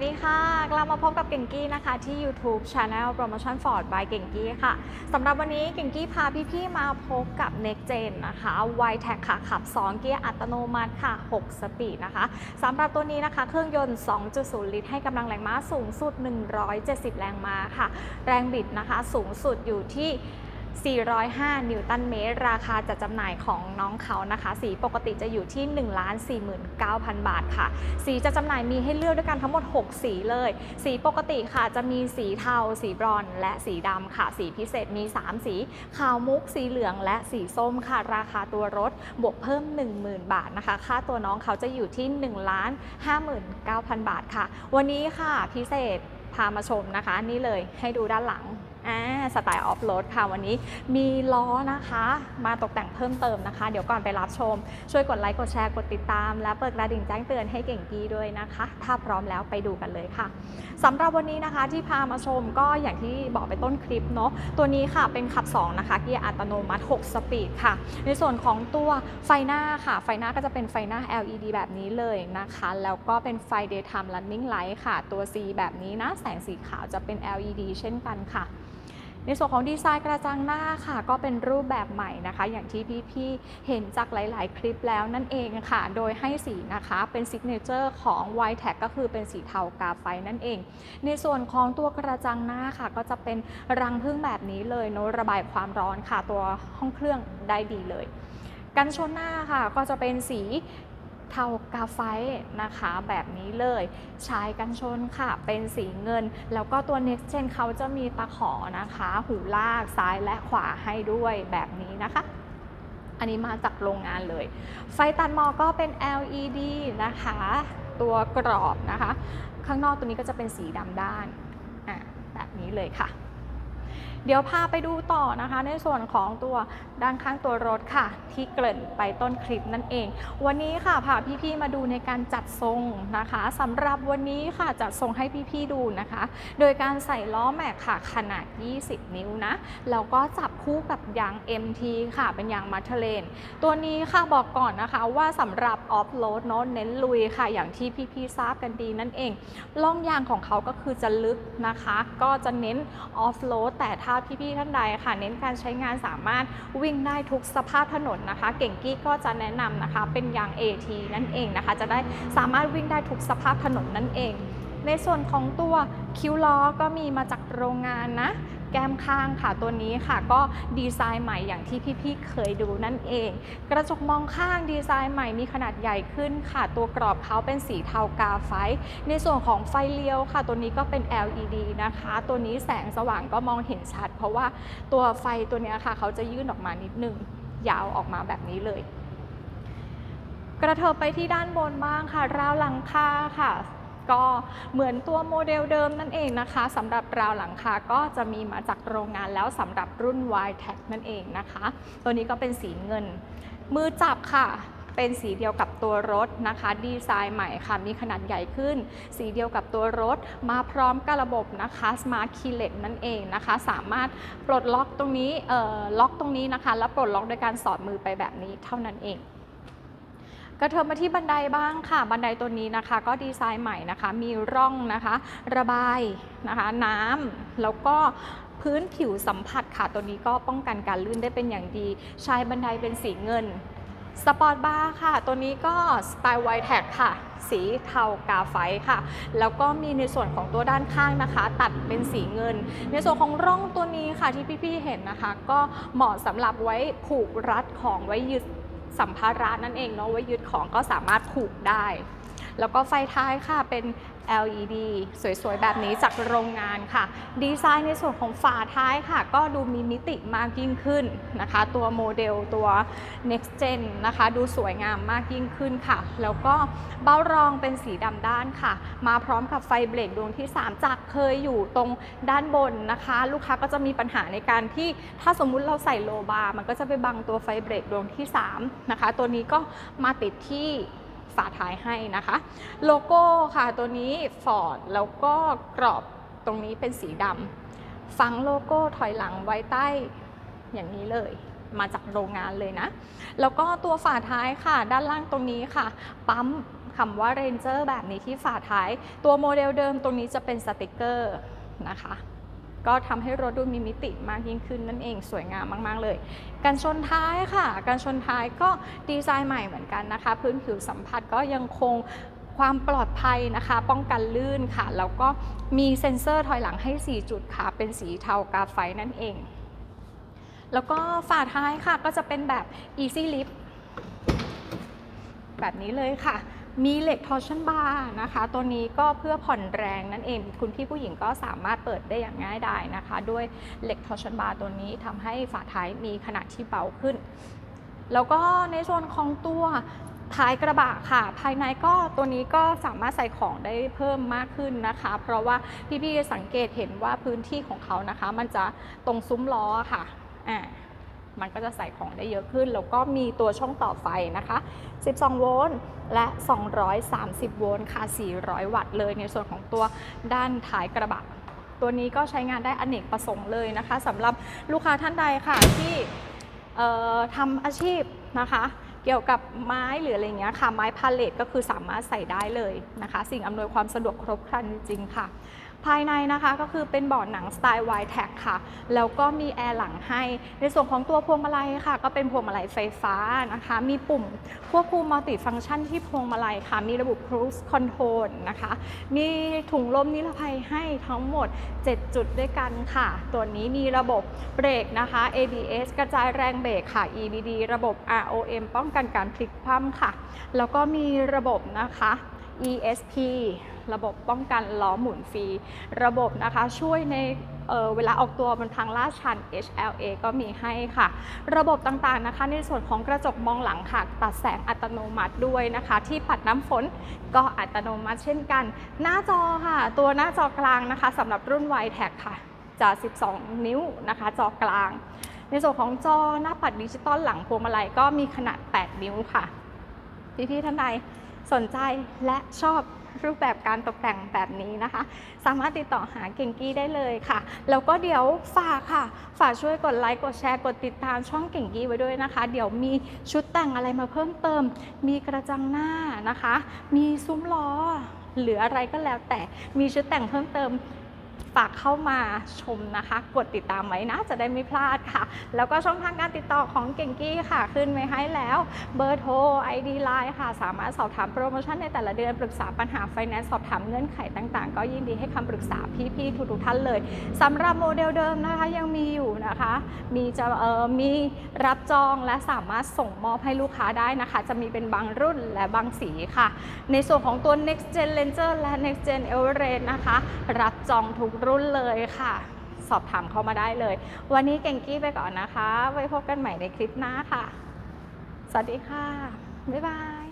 สดีค่ะ กลับมาพบกับเก่งกี้นะคะที่ YouTube Channel Promotion Ford by เก่งกี้ค่ะสำหรับวันนี้เก่งกี้พาพี่ๆมาพบกับ Next Gen นะคะ y t e c ค่ะขับ 2 เกียร์อัตโนมัติค่ะ 6 สปีดนะคะสำหรับตัวนี้นะคะ เครื่องยนต์ 2.0 ลิตร ให้กำลังแรงม้าสูงสุด 170 แรงม้าค่ะ แรงบิดนะคะสูงสุดอยู่ที่ 405 นิวตันเมตร ราคาจัดจำหน่ายของน้องเขานะคะ สีปกติจะอยู่ที่ 1 49,000 บาทค่ะ สีจะจำหน่ายมีให้เลือกด้วยกันทั้งหมด 6 สีเลย สีปกติค่ะจะมีสีเทา สีบรอนและสีดำค่ะ สีพิเศษมี 3 สี ขาวมุก สีเหลือง และสีส้มค่ะ ราคาตัวรถบวกเพิ่ม 10,000 บาทนะคะ ค่าตัวน้องเขาจะอยู่ที่ 1 59,000 บาทค่ะ วันนี้ค่ะพิเศษพามาชมนะคะ นี่เลยให้ดูด้านหลัง สไตล์ออฟโรดค่ะ วันนี้มีล้อนะคะ มาตกแต่งเพิ่มเติมนะคะ เดี๋ยวก่อนไปรับชม ช่วยกดไลค์กดแชร์กดติดตาม และเปิดกระดิ่งแจ้งเตือนให้เก่งกี้ด้วยนะคะ ถ้าพร้อมแล้วไปดูกันเลยค่ะสำหรับวันนี้นะคะที่พามาชมก็อย่างที่บอกไปต้นคลิปเนาะตัวนี้ค่ะเป็นขับ 2 นะคะเกียร์อัตโนมัติ 6 สปีดค่ะ ในส่วนของตัวไฟหน้าค่ะ ไฟหน้าก็จะเป็นไฟหน้า LED แบบนี้เลยนะคะ แล้วก็เป็นไฟ daytime running light ค่ะ ตัว C แบบนี้นะแสงสีขาวจะเป็น LED เช่นกันค่ะ ในส่วนของดีไซน์กระจังหน้าค่ะ ก็เป็นรูปแบบใหม่นะคะ อย่างที่พี่ๆเห็นจากหลาย ๆ คลิปแล้วนั่นเองค่ะ โดยให้สีนะคะเป็นซิกเนเจอร์ของ y t e c ก็คือเป็นสีเทากาไฟนั่นเอง ในส่วนของตัวกระจังหน้าค่ะ ก็จะเป็นรังพึ่งแบบนี้เลยเนอะระบายความร้อนค่ะ ตัวห้องเครื่องได้ดีเลย กันชนหน้าค่ะก็จะเป็นสี เทากาไฟนะคะแบบนี้เลยชายกันชนค่ะเป็นสีเงิน แล้วก็ตัว Next Gen เขาจะมีตะขอนะคะ หูลากซ้ายและขวาให้ด้วยแบบนี้นะคะอันนี้มาจากโรงงานเลย ไฟตัดหมอกก็เป็น LED นะคะ ตัวกรอบนะคะ ข้างนอกตัวนี้ก็จะเป็นสีดำด้านอะแบบนี้เลยค่ะ เดี๋ยวพาไปดูต่อนะคะ ในส่วนของตัวด้านข้างตัวรถค่ะ ที่เกริ่นไปต้นคลิปนั่นเอง วันนี้ค่ะพาพี่ๆมาดูในการจัดทรงนะคะสำหรับวันนี้ค่ะจัดทรงให้พี่ๆดูนะคะ โดยการใส่ล้อแม็กค่ะ ขนาด 20 นิ้วนะแล้วก็จับคู่กับยาง MT ค่ะ เป็นยางมัทเทเลน ตัวนี้ค่ะบอกก่อนนะคะว่าสำหรับออฟโรดเนาะเน้นลุยค่ะ อย่างที่พี่ๆทราบกันดีนั่นเองล่องยางของเขาก็คือจะลึกนะคะ ก็จะเน้นออฟโรดแต่ถ้าพี่ๆท่านใดค่ะ เน้นการใช้งานสามารถวิ่งได้ทุกสภาพถนนนะคะ เก่งกี้ก็จะแนะนำนะคะ เป็นยาง AT นั่นเองนะคะ จะได้สามารถวิ่งได้ทุกสภาพถนนนั่นเอง ในส่วนของตัวคิ้วล้อก็มีมาจากโรงงานนะ แก้มข้างค่ะตัวนี้ค่ะ ก็ดีไซน์ใหม่อย่างที่พี่ๆเคยดูนั่นเอง กระจกมองข้างดีไซน์ใหม่มีขนาดใหญ่ขึ้นค่ะ ตัวกรอบเขาเป็นสีเทากาไฟ ในส่วนของไฟเลี้ยวค่ะ ตัวนี้ก็เป็น LED นะคะ ตัวนี้แสงสว่างก็มองเห็นชัด เพราะว่าตัวไฟตัวนี้ค่ะ เขาจะยื่นออกมานิดนึงยาวออกมาแบบนี้เลย กระเถิบไปที่ด้านบนบ้างค่ะ ราวหลังคาค่ะ ก็เหมือนตัวโมเดลเดิมนั่นเองนะคะสำหรับราวหลังคาก็จะมีมาจากโรงงานแล้วสำหรับรุ่น y t e c นั่นเองนะคะ ตัวนี้ก็เป็นสีเงิน มือจับค่ะเป็นสีเดียวกับตัวรถนะคะ ดีไซน์ใหม่ค่ะ มีขนาดใหญ่ขึ้น สีเดียวกับตัวรถ มาพร้อมกับระบบนะคะ Smart Keyless นั่นเองนะคะ สามารถปลดล็อกตรงนี้เอ่อล็อกตรงนี้นะคะ แล้วปลดล็อกโดยการสอดมือไปแบบนี้เท่านั้นเอง กระเทิบมาที่บันไดบ้างค่ะ บันไดตัวนี้นะคะ ก็ดีไซน์ใหม่นะคะ มีร่องนะคะ ระบายนะคะ น้ำแล้วก็พื้นผิวสัมผัสค่ะ ตัวนี้ก็ป้องกันการลื่นได้เป็นอย่างดี ใช้บันไดเป็นสีเงินสปอร์ตบาร์ค่ะ ตัวนี้ก็สไตล์ไวท์แท็กค่ะ สีเทากาไฟค่ะ แล้วก็มีในส่วนของตัวด้านข้างนะคะ ตัดเป็นสีเงิน ในส่วนของร่องตัวนี้ค่ะที่พี่ๆเห็นนะคะ ก็เหมาะสำหรับไว้ผูกรัดของไว้ยึด สัมภาระนั่นเองเนาะไว้ยึดของก็สามารถผูกได้ แล้วก็ไฟท้ายค่ะเป็น LED สวยๆ แบบนี้จากโรงงานค่ะ ดีไซน์ในส่วนของฝาท้ายค่ะ ก็ดูมีมิติมากยิ่งขึ้นนะคะ ตัวโมเดลตัว next gen นะคะ ดูสวยงามมากยิ่งขึ้นค่ะ แล้วก็เบ้ารองเป็นสีดำด้านค่ะ มาพร้อมกับไฟเบรกดวงที่ 3 จากเคยอยู่ตรงด้านบนนะคะ ลูกค้าก็จะมีปัญหาในการที่ถ้าสมมุติเราใส่โลบาร์มันก็จะไปบังตัวไฟเบรกดวงที่ 3 นะคะ ตัวนี้ก็มาติดที่ ฝาท้ายให้นะคะ โลโก้ค่ะตัวนี้ฟอร์ดแล้วก็กรอบตรงนี้เป็นสีดำฝังโลโก้ถอยหลังไว้ใต้อย่างนี้เลยมาจากโรงงานเลยนะ แล้วก็ตัวฝาท้ายค่ะ ด้านล่างตรงนี้ค่ะ ปั๊มคำว่า Ranger แบบนี้ที่ฝาท้าย ตัวโมเดลเดิมตรงนี้จะเป็นสติกเกอร์นะคะ ก็ทำให้รถดูมีมิติมากยิ่งขึ้นนั่นเองสวยงามมาก ๆ เลย กันชนท้ายค่ะ กันชนท้ายก็ดีไซน์ใหม่เหมือนกันนะคะ พื้นผิวสัมผัสก็ยังคงความปลอดภัยนะคะ ป้องกันลื่นค่ะ แล้วก็มีเซ็นเซอร์ถอยหลังให้ 4 จุดค่ะ เป็นสีเทากาไฟนั่นเอง แล้วก็ฝาท้ายค่ะก็จะเป็นแบบ easy lift แบบนี้เลยค่ะ มีเหล็กทอร์ชันบาร์นะคะ ตัวนี้ก็เพื่อผ่อนแรงนั่นเอง คุณพี่ผู้หญิงก็สามารถเปิดได้อย่างง่ายดายนะคะ ด้วยเหล็กทอร์ชันบาร์ตัวนี้ทำให้ฝาท้ายมีขนาดที่เบาขึ้น แล้วก็ในส่วนของตัวท้ายกระบะค่ะ ภายในก็ตัวนี้ก็สามารถใส่ของได้เพิ่มมากขึ้นนะคะ เพราะว่าพี่ๆสังเกตเห็นว่าพื้นที่ของเขานะคะ มันจะตรงซุ้มล้อค่ะอ่า มันก็จะใส่ของได้เยอะขึ้น แล้วก็มีตัวช่องต่อไฟนะคะ 12 โวลต์และ 230 โวลต์ค่ะ 400 วัตต์เลยในส่วนของตัวด้านท้ายกระบะ ตัวนี้ก็ใช้งานได้อเนกประสงค์เลยนะคะสำหรับลูกค้าท่านใดค่ะที่ทำอาชีพนะคะเกี่ยวกับไม้หรืออะไรเงี้ยค่ะ ไม้พาเลตก็คือสามารถใส่ได้เลยนะคะ สิ่งอำนวยความสะดวกครบครันจริงๆค่ะ ภายในนะคะก็คือเป็นเบาะหนังสไตล์ y t e c ค่ะ แล้วก็มีแอร์หลังให้ ในส่วนของตัวพวงมาลัยค่ะ ก็เป็นพวงมาลัยไฟฟ้านะคะ มีปุ่มควบคุมมัลติฟังก์ชันที่พวงมาลัยค่ะ มีระบบ cruise control นะคะ มีถุงลมนิรภัยให้ทั้งหมด 7 จุดด้วยกันค่ะ ตัวนี้มีระบบเบรกนะคะ ABS กระจายแรงเบรกค่ะ EBD ระบบ ROM ป้องกันการพลิกคว่ำค่ะ แล้วก็มีระบบนะคะ ESP ระบบป้องกันล้อหมุนฟรี ระบบนะคะช่วยในเเวลาออกตัวบนทางลาดชัน HLA ก็มีให้ค่ะ ระบบต่างๆนะคะในส่วนของกระจกมองหลังค่ะ ตัดแสงอัตโนมัติด้วยนะคะ ที่ปัดน้ำฝนก็อัตโนมัติเช่นกัน หน้าจอค่ะ ตัวหน้าจอกลางนะคะสำหรับรุ่น y t e c ค่ะจะ 12 นิ้วนะคะ จอกลาง ในส่วนของจอหน้าปัดดิจิตอลหลังพวงมาลัยก็มีขนาด 8 นิ้วค่ะ พี่ๆท่านใดสนใจและชอบ รูปแบบการตกแต่งแบบนี้นะคะ สามารถติดต่อหาเก่งกี้ได้เลยค่ะ แล้วก็เดี๋ยวฝากค่ะ ฝากช่วยกดไลค์กดแชร์กดติดตามช่องเก่งกี้ไว้ด้วยนะคะ เดี๋ยวมีชุดแต่งอะไรมาเพิ่มเติม มีกระจังหน้านะคะ มีซุ้มล้อหรืออะไรก็แล้วแต่มีชุดแต่งเพิ่มเติม ฝากเข้ามาชมนะคะ กดติดตามไว้นะ จะได้ไม่พลาดค่ะ แล้วก็ช่องทางการติดต่อของเก่งกี้ค่ะ ขึ้นไว้ให้แล้ว เบอร์โทร ID Line ค่ะ สามารถสอบถามโปรโมชั่นในแต่ละเดือน ปรึกษาปัญหาไฟแนนซ์ สอบถามเงื่อนไขต่างๆ ก็ยินดีให้คำปรึกษาพี่ๆ ทุกๆ ท่านเลย สำหรับโมเดลเดิมนะคะยังมีอยู่นะคะ มีจะเอ่อมีรับจองและสามารถส่งมอบให้ลูกค้าได้นะคะ จะมีเป็นบางรุ่นและบางสีค่ะ ในส่วนของตัว next gen ranger และ next gen everest นะคะ รับจองทุกรุ่นเลยค่ะ สอบถามเข้ามาได้เลย วันนี้เก่งกี้ไปก่อนนะคะ ไว้พบกันใหม่ในคลิปหน้าค่ะ สวัสดีค่ะ บ๊ายบาย